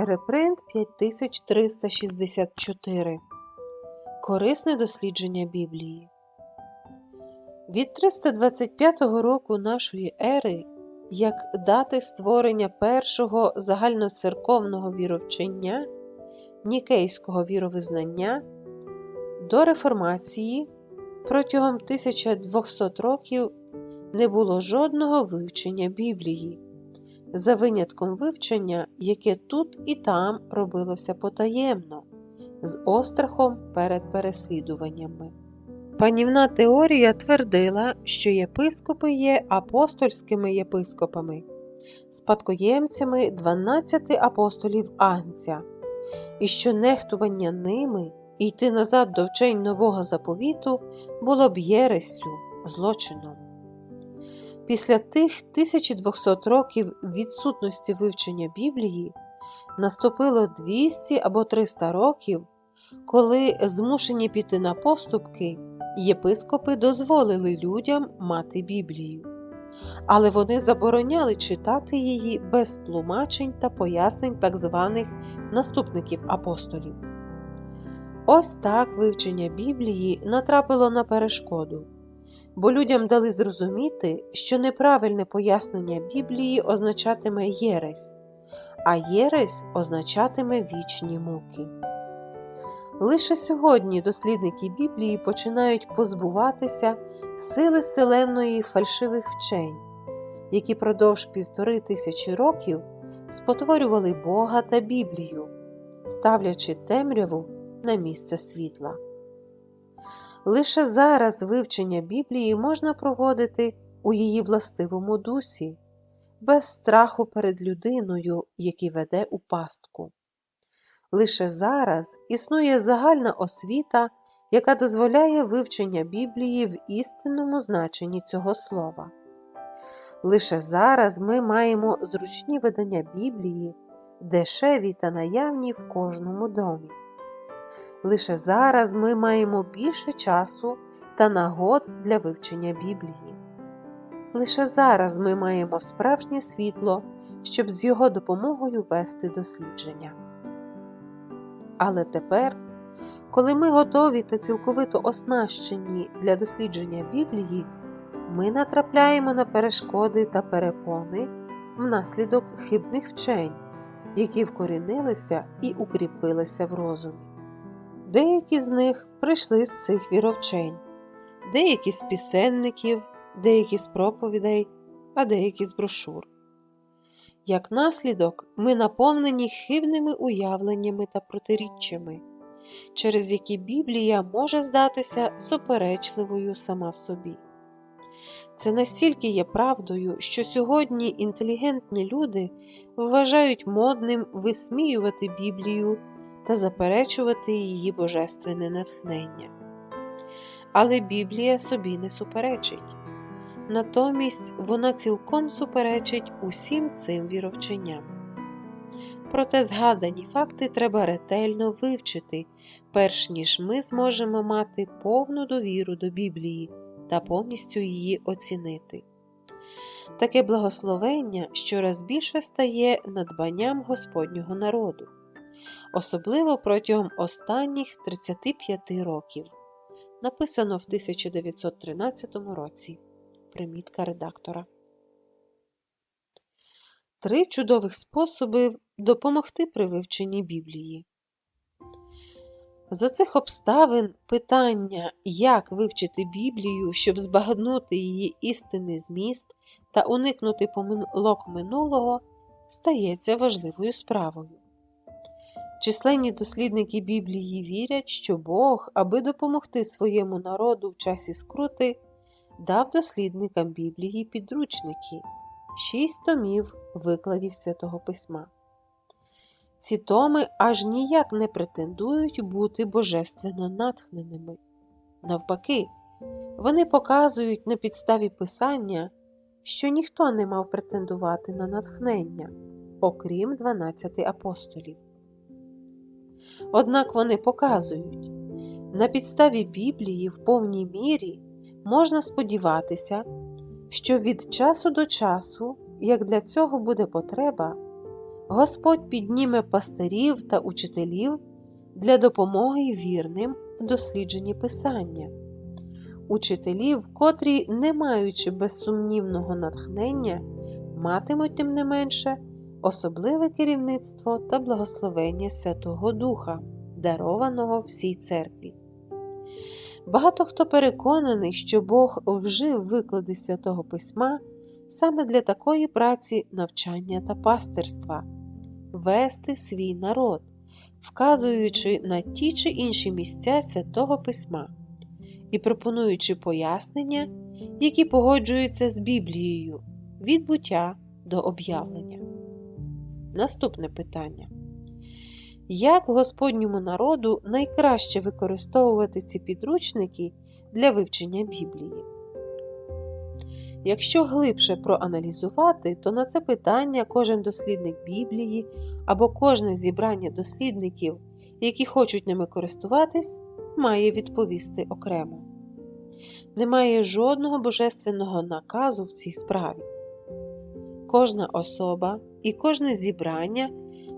Репринт 5364. Корисне дослідження Біблії. Від 325 року нашої ери, як дати створення першого загальноцерковного віровчення, нікейського віровизнання, до реформації протягом 1200 років не було жодного вивчення Біблії за винятком вивчення, яке тут і там робилося потаємно, з острахом перед переслідуваннями. Панівна теорія твердила, що єпископи є апостольськими єпископами, спадкоємцями 12 апостолів Агнця, і що нехтування ними йти назад до вчень нового заповіту було б єресю, злочином. Після тих 1200 років відсутності вивчення Біблії наступило 200 або 300 років, коли, змушені піти на поступки, єпископи дозволили людям мати Біблію. Але вони забороняли читати її без тлумачень та пояснень так званих наступників апостолів. Ось так вивчення Біблії натрапило на перешкоду бо людям дали зрозуміти, що неправильне пояснення Біблії означатиме єресь, а єресь означатиме вічні муки. Лише сьогодні дослідники Біблії починають позбуватися сили селеної фальшивих вчень, які продовж півтори тисячі років спотворювали Бога та Біблію, ставлячи темряву на місце світла. Лише зараз вивчення Біблії можна проводити у її властивому дусі, без страху перед людиною, який веде у пастку. Лише зараз існує загальна освіта, яка дозволяє вивчення Біблії в істинному значенні цього слова. Лише зараз ми маємо зручні видання Біблії, дешеві та наявні в кожному домі. Лише зараз ми маємо більше часу та нагод для вивчення Біблії. Лише зараз ми маємо справжнє світло, щоб з його допомогою вести дослідження. Але тепер, коли ми готові та цілковито оснащені для дослідження Біблії, ми натрапляємо на перешкоди та перепони внаслідок хибних вчень, які вкорінилися і укріпилися в розумі. Деякі з них прийшли з цих віровчень, деякі з пісенників, деякі з проповідей, а деякі з брошур. Як наслідок, ми наповнені хибними уявленнями та протиріччями, через які Біблія може здатися суперечливою сама в собі. Це настільки є правдою, що сьогодні інтелігентні люди вважають модним висміювати Біблію та заперечувати її божественне натхнення. Але Біблія собі не суперечить. Натомість вона цілком суперечить усім цим віровченням. Проте згадані факти треба ретельно вивчити, перш ніж ми зможемо мати повну довіру до Біблії та повністю її оцінити. Таке благословення щораз більше стає надбанням Господнього народу особливо протягом останніх 35 років. Написано в 1913 році. Примітка редактора. Три чудових способи допомогти при вивченні Біблії. За цих обставин питання, як вивчити Біблію, щоб збагнути її істинний зміст та уникнути помилок минулого, стається важливою справою. Численні дослідники Біблії вірять, що Бог, аби допомогти своєму народу в часі скрути, дав дослідникам Біблії підручники, шість томів викладів Святого Письма. Ці томи аж ніяк не претендують бути божественно натхненими. Навпаки, вони показують на підставі Писання, що ніхто не мав претендувати на натхнення, окрім 12 апостолів. Однак вони показують, на підставі Біблії в повній мірі можна сподіватися, що від часу до часу, як для цього буде потреба, Господь підніме пастирів та учителів для допомоги вірним в дослідженні Писання, учителів, котрі, не маючи безсумнівного натхнення, матимуть, тим не менше, особливе керівництво та благословення Святого Духа, дарованого всій церкві. Багато хто переконаний, що Бог вжив виклади Святого Письма саме для такої праці навчання та пастирства вести свій народ, вказуючи на ті чи інші місця Святого Письма і пропонуючи пояснення, які погоджуються з Біблією від буття до об'явлення. Наступне питання. Як Господньому народу найкраще використовувати ці підручники для вивчення Біблії? Якщо глибше проаналізувати, то на це питання кожен дослідник Біблії або кожне зібрання дослідників, які хочуть ними користуватись, має відповісти окремо. Немає жодного божественного наказу в цій справі. Кожна особа і кожне зібрання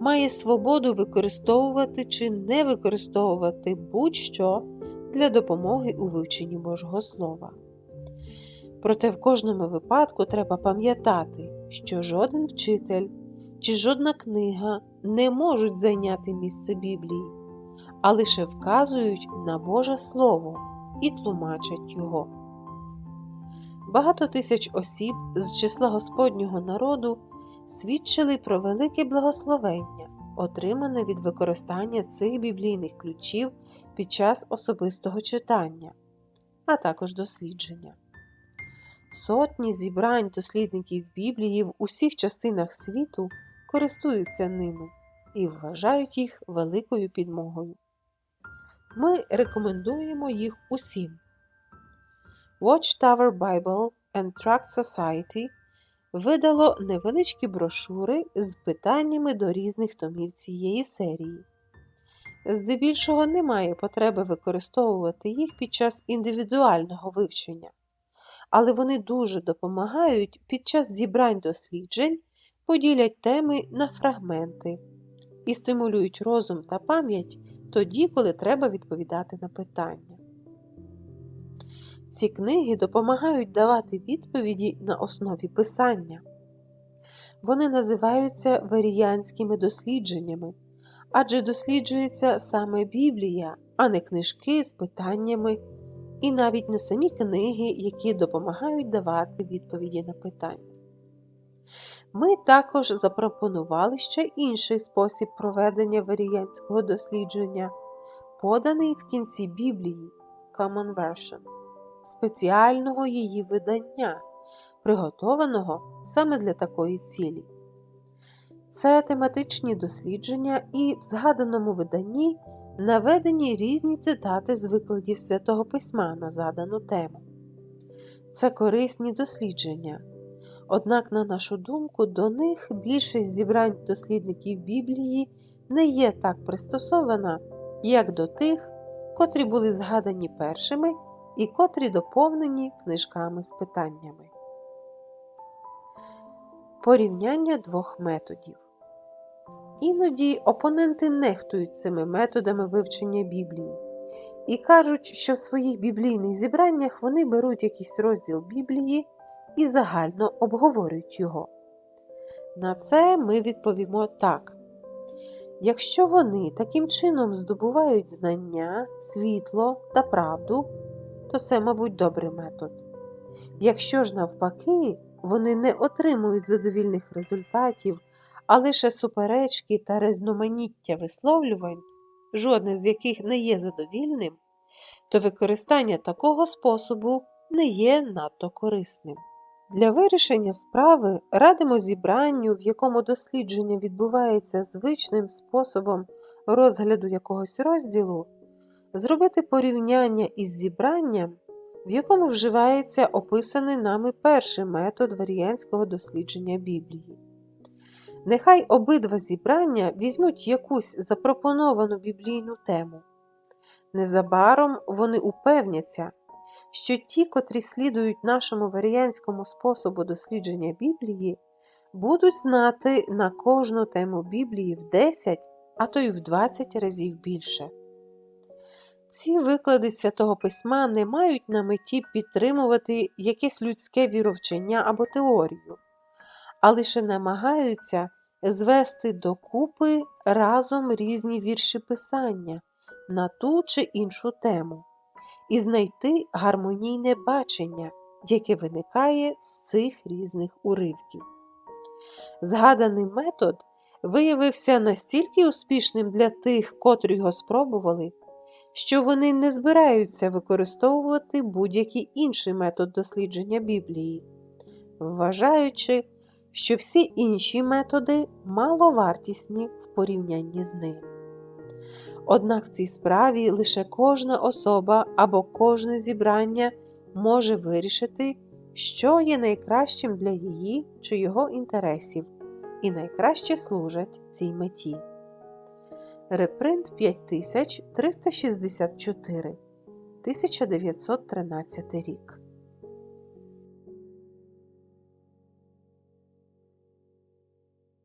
має свободу використовувати чи не використовувати будь-що для допомоги у вивченні Божого Слова. Проте в кожному випадку треба пам'ятати, що жоден вчитель чи жодна книга не можуть зайняти місце Біблії, а лише вказують на Боже Слово і тлумачать його. Багато тисяч осіб з числа Господнього народу свідчили про велике благословення, отримане від використання цих біблійних ключів під час особистого читання, а також дослідження. Сотні зібрань дослідників Біблії в усіх частинах світу користуються ними і вважають їх великою підмогою. Ми рекомендуємо їх усім. Watchtower Bible and Tract Society видало невеличкі брошури з питаннями до різних томів цієї серії. Здебільшого немає потреби використовувати їх під час індивідуального вивчення, але вони дуже допомагають під час зібрань досліджень, поділять теми на фрагменти і стимулюють розум та пам'ять тоді, коли треба відповідати на питання. Ці книги допомагають давати відповіді на основі писання. Вони називаються варіянськими дослідженнями, адже досліджується саме Біблія, а не книжки з питаннями, і навіть не самі книги, які допомагають давати відповіді на питання. Ми також запропонували ще інший спосіб проведення варіянського дослідження, поданий в кінці Біблії Common Version спеціального її видання, приготованого саме для такої цілі. Це тематичні дослідження, і в згаданому виданні наведені різні цитати з викладів Святого Письма на задану тему. Це корисні дослідження. Однак, на нашу думку, до них більшість зібрань дослідників Біблії не є так пристосована, як до тих, котрі були згадані першими і котрі доповнені книжками з питаннями. Порівняння двох методів. Іноді опоненти нехтують цими методами вивчення Біблії і кажуть, що в своїх біблійних зібраннях вони беруть якийсь розділ Біблії і загально обговорюють його. На це ми відповімо так. Якщо вони таким чином здобувають знання, світло та правду, то це, мабуть, добрий метод. Якщо ж навпаки, вони не отримують задовільних результатів, а лише суперечки та різноманіття висловлювань, жодне з яких не є задовільним, то використання такого способу не є надто корисним. Для вирішення справи радимо зібранню, в якому дослідження відбувається звичним способом розгляду якогось розділу, зробити порівняння із зібранням, в якому вживається описаний нами перший метод варіянського дослідження Біблії. Нехай обидва зібрання візьмуть якусь запропоновану біблійну тему. Незабаром вони упевняться, що ті, котрі слідують нашому варіянському способу дослідження Біблії, будуть знати на кожну тему Біблії в 10, а то й в 20 разів більше. Ці виклади святого письма не мають на меті підтримувати якесь людське віровчення або теорію, а лише намагаються звести докупи разом різні вірші писання на ту чи іншу тему і знайти гармонійне бачення, яке виникає з цих різних уривків. Згаданий метод виявився настільки успішним для тих, котрі його спробували, що вони не збираються використовувати будь-який інший метод дослідження Біблії, вважаючи, що всі інші методи маловартісні в порівнянні з ним. Однак в цій справі лише кожна особа або кожне зібрання може вирішити, що є найкращим для її чи його інтересів, і найкраще служать цій меті. Репринт 5364 1913 рік